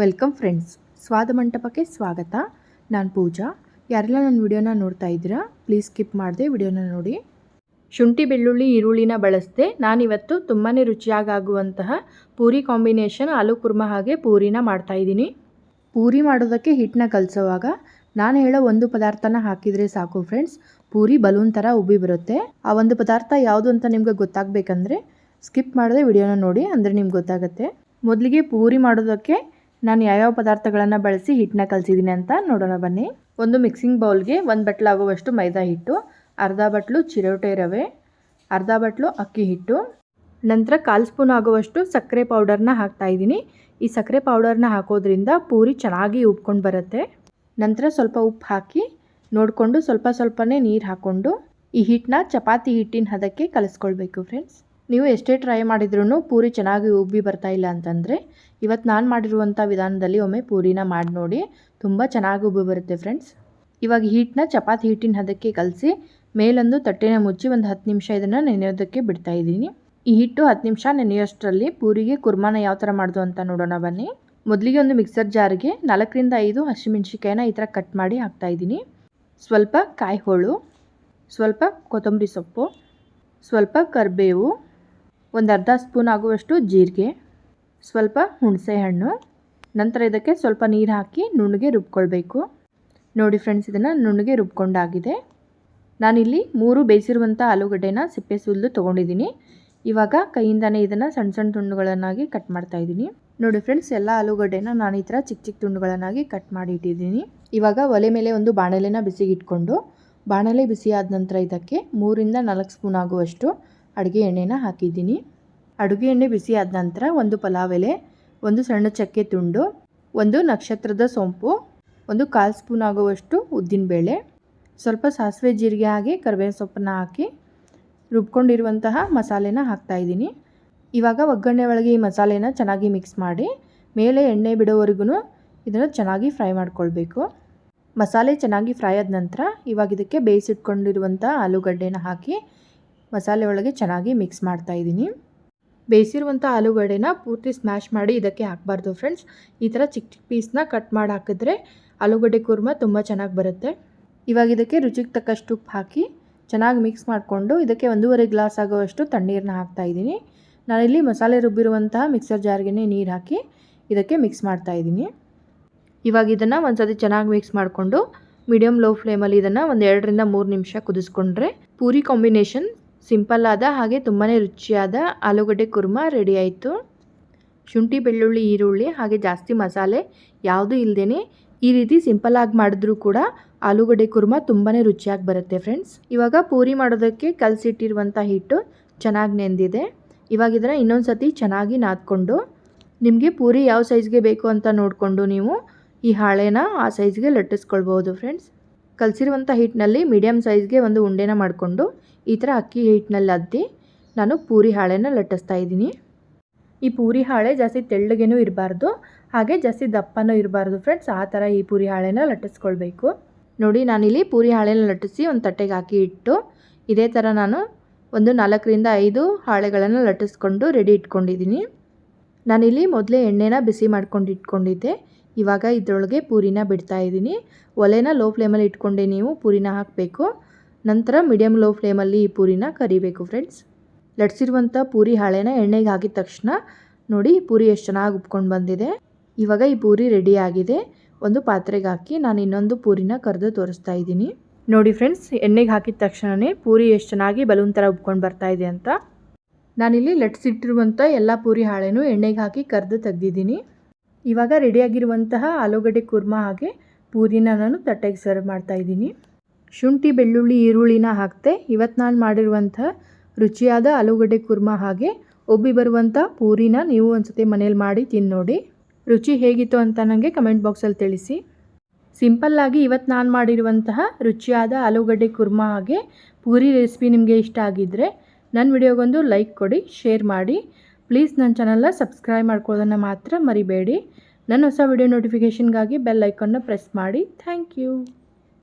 Welcome friends. ಸ್ವಾದ ಮಂಟಪಕ್ಕೆ ಸ್ವಾಗತ. ನಾನು ಪೂಜಾ. ಯಾರೆಲ್ಲ ನನ್ನ ವಿಡಿಯೋನ ನೋಡ್ತಾ ಇದ್ದೀರಾ ಪ್ಲೀಸ್ ಸ್ಕಿಪ್ ಮಾಡಿದೆ ವಿಡಿಯೋನ ನೋಡಿ. ಶುಂಠಿ, ಬೆಳ್ಳುಳ್ಳಿ, ಈರುಳ್ಳಿನ ಬಳಸದೆ ನಾನಿವತ್ತು ತುಂಬಾ ರುಚಿಯಾಗುವಂತಹ ಪೂರಿ ಕಾಂಬಿನೇಷನ್ ಆಲು ಕುರ್ಮ ಹಾಗೆ ಪೂರಿನ ಮಾಡ್ತಾಯಿದ್ದೀನಿ ಪೂರಿ ಮಾಡೋದಕ್ಕೆ ಹಿಟ್ಟನ್ನ ಕಲಸೋವಾಗ ನಾನು ಹೇಳೋ ಒಂದು ಪದಾರ್ಥನ ಹಾಕಿದರೆ ಸಾಕು ಫ್ರೆಂಡ್ಸ್. ಪೂರಿ ಬಲೂನ್ ಥರ ಉಬ್ಬಿ ಬರುತ್ತೆ. ಆ ಒಂದು ಪದಾರ್ಥ ಯಾವುದು ಅಂತ ನಿಮ್ಗೆ ಗೊತ್ತಾಗಬೇಕಂದ್ರೆ ಸ್ಕಿಪ್ ಮಾಡಿದೆ ವಿಡಿಯೋನ ನೋಡಿ ಅಂದರೆ ನಿಮ್ಗೆ ಗೊತ್ತಾಗುತ್ತೆ. ಮೊದಲಿಗೆ ಪೂರಿ ಮಾಡೋದಕ್ಕೆ ನಾನು ಯಾವ್ಯಾವ ಪದಾರ್ಥಗಳನ್ನು ಬಳಸಿ ಹಿಟ್ಟನ್ನ ಕಲಸಿದ್ದೀನಿ ಅಂತ ನೋಡೋಣ ಬನ್ನಿ. ಒಂದು ಮಿಕ್ಸಿಂಗ್ ಬೌಲ್ಗೆ ಒಂದು ಬಟ್ಲಾಗುವಷ್ಟು ಮೈದಾ ಹಿಟ್ಟು, ಅರ್ಧ ಬಟ್ಲು ಚಿರೋಟೆ ರವೆ, ಅರ್ಧ ಬಟ್ಲು ಅಕ್ಕಿ ಹಿಟ್ಟು. ನಂತರ ಕಾಲು ಸ್ಪೂನ್ ಆಗುವಷ್ಟು ಸಕ್ಕರೆ ಪೌಡರ್ನ ಹಾಕ್ತಾಯಿದ್ದೀನಿ ಈ ಸಕ್ಕರೆ ಪೌಡರ್ನ ಹಾಕೋದ್ರಿಂದ ಪೂರಿ ಚೆನ್ನಾಗಿ ಉಬ್ಕೊಂಡು ಬರುತ್ತೆ. ನಂತರ ಸ್ವಲ್ಪ ಉಪ್ಪು ಹಾಕಿ ನೋಡಿಕೊಂಡು ಸ್ವಲ್ಪ ಸ್ವಲ್ಪನೇ ನೀರು ಹಾಕ್ಕೊಂಡು ಈ ಹಿಟ್ಟನ್ನ ಚಪಾತಿ ಹಿಟ್ಟಿನ ಹದಕ್ಕೆ ಕಲಿಸ್ಕೊಳ್ಬೇಕು ಫ್ರೆಂಡ್ಸ್ ನೀವು ಎಷ್ಟೇ ಟ್ರೈ ಮಾಡಿದ್ರೂ ಪೂರಿ ಚೆನ್ನಾಗಿ ಉಬ್ಬಿ ಬರ್ತಾ ಇಲ್ಲ ಅಂತಂದರೆ ಇವತ್ತು ನಾನು ಮಾಡಿರುವಂಥ ವಿಧಾನದಲ್ಲಿ ಒಮ್ಮೆ ಪೂರಿನ ಮಾಡಿ ನೋಡಿ. ತುಂಬ ಚೆನ್ನಾಗಿ ಉಬ್ಬಿ ಬರುತ್ತೆ ಫ್ರೆಂಡ್ಸ್ ಇವಾಗ ಹೀಟನ್ನ ಚಪಾತಿ ಹಿಟ್ಟಿನ ಹದಕ್ಕೆ ಕಲಸಿ, ಮೇಲೊಂದು ತಟ್ಟೆನ ಮುಚ್ಚಿ ಒಂದು ಹತ್ತು ನಿಮಿಷ ಇದನ್ನು ನೆನೆಯೋದಕ್ಕೆ ಬಿಡ್ತಾ ಇದ್ದೀನಿ. ಈ ಹಿಟ್ಟು ಹತ್ತು ನಿಮಿಷ ನೆನೆಯೋಷ್ಟರಲ್ಲಿ ಪೂರಿಗೆ ಕುರ್ಮಾನ ಯಾವ ಥರ ಮಾಡೋದು ಅಂತ ನೋಡೋಣ ಬನ್ನಿ. ಮೊದಲಿಗೆ ಒಂದು ಮಿಕ್ಸರ್ ಜಾರ್ಗೆ ನಾಲ್ಕರಿಂದ ಐದು ಹಸಿಮೆಣ್ಸಿಕಾಯಿನ ಈ ಥರ ಕಟ್ ಮಾಡಿ ಹಾಕ್ತಾಯಿದ್ದೀನಿ ಸ್ವಲ್ಪ ಕಾಯಿ ಹೋಳು, ಸ್ವಲ್ಪ ಕೊತ್ತಂಬರಿ ಸೊಪ್ಪು, ಸ್ವಲ್ಪ ಕರಿಬೇವು ಒಂದು ಅರ್ಧ ಸ್ಪೂನ್ ಆಗುವಷ್ಟು ಜೀರಿಗೆ, ಸ್ವಲ್ಪ ಹುಣಸೆ ಹಣ್ಣು, ನಂತರ ಇದಕ್ಕೆ ಸ್ವಲ್ಪ ನೀರು ಹಾಕಿ ನುಣ್ಣಗೆ ರುಬ್ಕೊಳ್ಬೇಕು. ನೋಡಿ ಫ್ರೆಂಡ್ಸ್ ಇದನ್ನು ನುಣ್ಣಗೆ ರುಬ್ಕೊಂಡಾಗಿದೆ. ನಾನಿಲ್ಲಿ ಮೂರು ಬೇಯಿಸಿರುವಂಥ ಆಲೂಗಡ್ಡೆನ ಸಿಪ್ಪೆ ಸುಲಿದು ತೊಗೊಂಡಿದ್ದೀನಿ. ಇವಾಗ ಕೈಯಿಂದನೇ ಇದನ್ನು ಸಣ್ಣ ಸಣ್ಣ ತುಂಡುಗಳನ್ನಾಗಿ ಕಟ್ ಮಾಡ್ತಾ ಇದ್ದೀನಿ. ನೋಡಿ ಫ್ರೆಂಡ್ಸ್ ಎಲ್ಲ ಆಲೂಗಡ್ಡೆನ ನಾನು ಈ ಥರ ಚಿಕ್ಕ ಚಿಕ್ಕ ತುಂಡುಗಳನ್ನಾಗಿ ಕಟ್ ಮಾಡಿ ಇಟ್ಟಿದ್ದೀನಿ. ಇವಾಗ ಒಲೆ ಮೇಲೆ ಒಂದು ಬಾಣಲೆನ ಬಿಸಿಗಿಟ್ಕೊಂಡು ಬಾಣಲೆ ಬಿಸಿಯಾದ ನಂತರ ಇದಕ್ಕೆ ಮೂರಿಂದ ನಾಲ್ಕು ಸ್ಪೂನ್ ಆಗುವಷ್ಟು ಅಡುಗೆ ಎಣ್ಣೆನ ಹಾಕಿದ್ದೀನಿ. ಅಡುಗೆ ಎಣ್ಣೆ ಬಿಸಿ ಆದ ನಂತರ ಒಂದು ಪಲಾವ್ ಎಲೆ, ಒಂದು ಸಣ್ಣ ಚಕ್ಕೆ ತುಂಡು, ಒಂದು ನಕ್ಷತ್ರದ ಸೊಂಪು, ಒಂದು ಕಾಲು ಸ್ಪೂನ್ ಆಗುವಷ್ಟು ಉದ್ದಿನಬೇಳೆ ಸ್ವಲ್ಪ ಸಾಸಿವೆ ಜೀರಿಗೆ ಹಾಕಿ ಕರಿಬೇವಿನ ಸೊಪ್ಪನ್ನು ಹಾಕಿ ರುಬ್ಕೊಂಡಿರುವಂತಹ ಮಸಾಲೆನ ಹಾಕ್ತಾಯಿದ್ದೀನಿ ಇವಾಗ ಒಗ್ಗರಣೆ ಒಳಗೆ ಈ ಮಸಾಲೆನ ಚೆನ್ನಾಗಿ ಮಿಕ್ಸ್ ಮಾಡಿ ಮೇಲೆ ಎಣ್ಣೆ ಬಿಡೋವರೆಗೂ ಇದನ್ನು ಚೆನ್ನಾಗಿ ಫ್ರೈ ಮಾಡ್ಕೊಳ್ಬೇಕು. ಮಸಾಲೆ ಚೆನ್ನಾಗಿ ಫ್ರೈ ಆದ ನಂತರ ಇವಾಗ ಇದಕ್ಕೆ ಬೇಯಿಸಿಟ್ಕೊಂಡಿರುವಂಥ ಆಲೂಗಡ್ಡೆನ ಹಾಕಿ ಮಸಾಲೆ ಒಳಗೆ ಚೆನ್ನಾಗಿ ಮಿಕ್ಸ್ ಮಾಡ್ತಾ ಇದ್ದೀನಿ. ಬೇಯಿಸಿರುವಂಥ ಆಲೂಗಡ್ಡೆನ ಪೂರ್ತಿ ಸ್ಮ್ಯಾಶ್ ಮಾಡಿ ಇದಕ್ಕೆ ಹಾಕಬಾರ್ದು ಫ್ರೆಂಡ್ಸ್ ಈ ಥರ ಚಿಕ್ಕ ಚಿಕ್ಕ ಪೀಸ್ನ ಕಟ್ ಮಾಡಿ ಹಾಕಿದ್ರೆ ಆಲೂಗಡ್ಡೆ ಕುರ್ಮ ತುಂಬ ಚೆನ್ನಾಗಿ ಬರುತ್ತೆ. ಇವಾಗ ಇದಕ್ಕೆ ರುಚಿಗೆ ತಕ್ಕಷ್ಟು ಉಪ್ಪು ಹಾಕಿ ಚೆನ್ನಾಗಿ ಮಿಕ್ಸ್ ಮಾಡಿಕೊಂಡು ಇದಕ್ಕೆ ಒಂದೂವರೆ ಗ್ಲಾಸ್ ಆಗೋವಷ್ಟು ತಣ್ಣೀರನ್ನ ಹಾಕ್ತಾಯಿದ್ದೀನಿ ನಾನಿಲ್ಲಿ ಮಸಾಲೆ ರುಬ್ಬಿರುವಂತಹ ಮಿಕ್ಸರ್ ಜಾರ್ಗೆ ನೀರು ಹಾಕಿ ಇದಕ್ಕೆ ಮಿಕ್ಸ್ ಮಾಡ್ತಾ ಇದ್ದೀನಿ. ಇವಾಗ ಇದನ್ನು ಒಂದು ಸತಿ ಚೆನ್ನಾಗಿ ಮಿಕ್ಸ್ ಮಾಡಿಕೊಂಡು ಮೀಡಿಯಮ್ ಲೋ ಫ್ಲೇಮಲ್ಲಿ ಇದನ್ನು ಒಂದು ಎರಡರಿಂದ ಮೂರು ನಿಮಿಷ ಕುದಿಸ್ಕೊಂಡ್ರೆ ಪೂರಿ ಕಾಂಬಿನೇಷನ್ ಸಿಂಪಲ್ ಆದ ಹಾಗೆ ತುಂಬಾ ರುಚಿಯಾದ ಆಲೂಗಡ್ಡೆ ಕುರ್ಮ ರೆಡಿ ಆಯಿತು. ಶುಂಠಿ, ಬೆಳ್ಳುಳ್ಳಿ, ಈರುಳ್ಳಿ ಹಾಗೆ ಜಾಸ್ತಿ ಮಸಾಲೆ ಯಾವುದೂ ಇಲ್ಲದೇ ಈ ರೀತಿ ಸಿಂಪಲ್ಲಾಗಿ ಮಾಡಿದ್ರೂ ಕೂಡ ಆಲೂಗಡ್ಡೆ ಕುರ್ಮ ತುಂಬಾ ರುಚಿಯಾಗಿ ಬರುತ್ತೆ ಫ್ರೆಂಡ್ಸ್ ಇವಾಗ ಪೂರಿ ಮಾಡೋದಕ್ಕೆ ಕಲಸಿಟ್ಟಿರುವಂಥ ಹಿಟ್ಟು ಚೆನ್ನಾಗಿ ನೆಂದಿದೆ. ಇವಾಗ ಇದನ್ನು ಇನ್ನೊಂದು ಸತಿ ಚೆನ್ನಾಗಿ ನಾದ್ಕೊಂಡು ನಿಮಗೆ ಪೂರಿ ಯಾವ ಸೈಜ್ಗೆ ಬೇಕು ಅಂತ ನೋಡಿಕೊಂಡು ನೀವು ಈ ಹಾಳೆನ ಆ ಸೈಜ್ಗೆ ಲಟ್ಟಿಸ್ಕೊಳ್ಬೋದು ಫ್ರೆಂಡ್ಸ್ ಕಲಸಿರುವಂಥ ಹಿಟ್ಟಿನಲ್ಲಿ ಮೀಡಿಯಮ್ ಸೈಜ್ಗೆ ಒಂದು ಉಂಡೆನ ಮಾಡಿಕೊಂಡು ಈ ಥರ ಅಕ್ಕಿ ಹಿಟ್ಟಿನಲ್ಲಿ ಅದ್ದಿ ನಾನು ಪೂರಿ ಹಾಳೆನ ಲಟ್ಟಿಸ್ತಾ ಇದ್ದೀನಿ. ಈ ಪೂರಿ ಹಾಳೆ ಜಾಸ್ತಿ ತೆಳ್ಳಗೇನೂ ಇರಬಾರ್ದು, ಹಾಗೆ ಜಾಸ್ತಿ ದಪ್ಪನೂ ಇರಬಾರ್ದು ಫ್ರೆಂಡ್ಸ್ ಆ ಥರ ಈ ಪೂರಿ ಹಾಳೆನ ಲಟ್ಟಿಸ್ಕೊಳ್ಬೇಕು. ನೋಡಿ, ನಾನಿಲ್ಲಿ ಪೂರಿ ಹಾಳೆನ ಲಟ್ಟಿಸಿ ಒಂದು ತಟ್ಟೆಗೆ ಹಾಕಿ ಇಟ್ಟು ಇದೇ ಥರ ನಾನು ಒಂದು ನಾಲ್ಕರಿಂದ ಐದು ಹಾಳೆಗಳನ್ನು ಲಟ್ಟಿಸ್ಕೊಂಡು ರೆಡಿ ಇಟ್ಕೊಂಡಿದ್ದೀನಿ. ನಾನಿಲ್ಲಿ ಮೊದಲೇ ಎಣ್ಣೆನ ಬಿಸಿ ಮಾಡ್ಕೊಂಡು ಇಟ್ಕೊಂಡಿದ್ದೆ. ಇವಾಗ ಇದರೊಳಗೆ ಪೂರಿನ ಬಿಡ್ತಾ ಇದ್ದೀನಿ. ಒಲೆನ ಲೋ ಫ್ಲೇಮಲ್ಲಿ ಇಟ್ಕೊಂಡೆ ನೀವು ಪೂರಿನ ಹಾಕಬೇಕು. ನಂತರ ಮೀಡಿಯಮ್ ಲೋ ಫ್ಲೇಮಲ್ಲಿ ಈ ಪೂರಿನ ಕರಿಬೇಕು ಫ್ರೆಂಡ್ಸ್ ಲಟ್ಸಿರುವಂಥ ಪೂರಿ ಹಾಳೆನ ಎಣ್ಣೆಗೆ ಹಾಕಿದ ತಕ್ಷಣ ನೋಡಿ ಪೂರಿ ಎಷ್ಟು ಚೆನ್ನಾಗಿ ಉಪ್ಕೊಂಡು ಬಂದಿದೆ. ಇವಾಗ ಈ ಪೂರಿ ರೆಡಿ ಆಗಿದೆ. ಒಂದು ಪಾತ್ರೆಗೆ ಹಾಕಿ ನಾನು ಇನ್ನೊಂದು ಪೂರಿನ ಕರೆದು ತೋರಿಸ್ತಾ ಇದ್ದೀನಿ. ನೋಡಿ ಫ್ರೆಂಡ್ಸ್ ಎಣ್ಣೆಗೆ ಹಾಕಿದ ತಕ್ಷಣವೇ ಪೂರಿ ಎಷ್ಟು ಚೆನ್ನಾಗಿ ಬಲೂನ್ ಥರ ಉಪ್ಕೊಂಡು ಬರ್ತಾ ಇದೆ ಅಂತ. ನಾನಿಲ್ಲಿ ಲಟ್ಸಿಟ್ಟಿರುವಂಥ ಎಲ್ಲ ಪೂರಿ ಹಾಳೆನೂ ಎಣ್ಣೆಗೆ ಹಾಕಿ ಕರೆದು ತೆಗ್ದಿದ್ದೀನಿ. ಇವಾಗ ರೆಡಿಯಾಗಿರುವಂತಹ ಆಲೂಗಡ್ಡೆ ಕುರ್ಮ ಹಾಗೆ ಪೂರಿನ ನಾನು ತಟ್ಟೆಗೆ ಸರ್ವ್ ಮಾಡ್ತಾ ಇದ್ದೀನಿ. ಶುಂಠಿ, ಬೆಳ್ಳುಳ್ಳಿ, ಈರುಳ್ಳಿನ ಹಾಕ್ತೆ. ಇವತ್ತು ನಾನು ಮಾಡಿರುವಂತಹ ರುಚಿಯಾದ ಆಲೂಗಡ್ಡೆ ಕುರ್ಮ ಹಾಗೆ ಒಬ್ಬಿ ಬರುವಂಥ ಪೂರಿನ ನೀವು ಒಂದ್ಸತಿ ಮನೇಲಿ ಮಾಡಿ ತಿನ್ನೋಡಿ ನೋಡಿ. ರುಚಿ ಹೇಗಿತ್ತು ಅಂತ ನನಗೆ ಕಮೆಂಟ್ ಬಾಕ್ಸಲ್ಲಿ ತಿಳಿಸಿ. ಸಿಂಪಲ್ಲಾಗಿ ಇವತ್ತು ನಾನು ಮಾಡಿರುವಂತಹ ರುಚಿಯಾದ ಆಲೂಗಡ್ಡೆ ಕುರ್ಮ ಹಾಗೆ ಪೂರಿ ರೆಸಿಪಿ ನಿಮಗೆ ಇಷ್ಟ ಆಗಿದ್ದರೆ ನನ್ನ ವಿಡಿಯೋಗೊಂದು ಲೈಕ್ ಕೊಡಿ ಶೇರ್ ಮಾಡಿ. ಪ್ಲೀಸ್ ನನ್ನ ಚಾನಲ್ನ ಸಬ್ಸ್ಕ್ರೈಬ್ ಮಾಡ್ಕೊಳ್ಳೋದನ್ನು ಮಾತ್ರ ಮರಿಬೇಡಿ. ನನ್ನ ಹೊಸ ವಿಡಿಯೋ ನೋಟಿಫಿಕೇಷನ್ಗಾಗಿ ಬೆಲ್ ಐಕನ್ನ ಪ್ರೆಸ್ ಮಾಡಿ. Thank you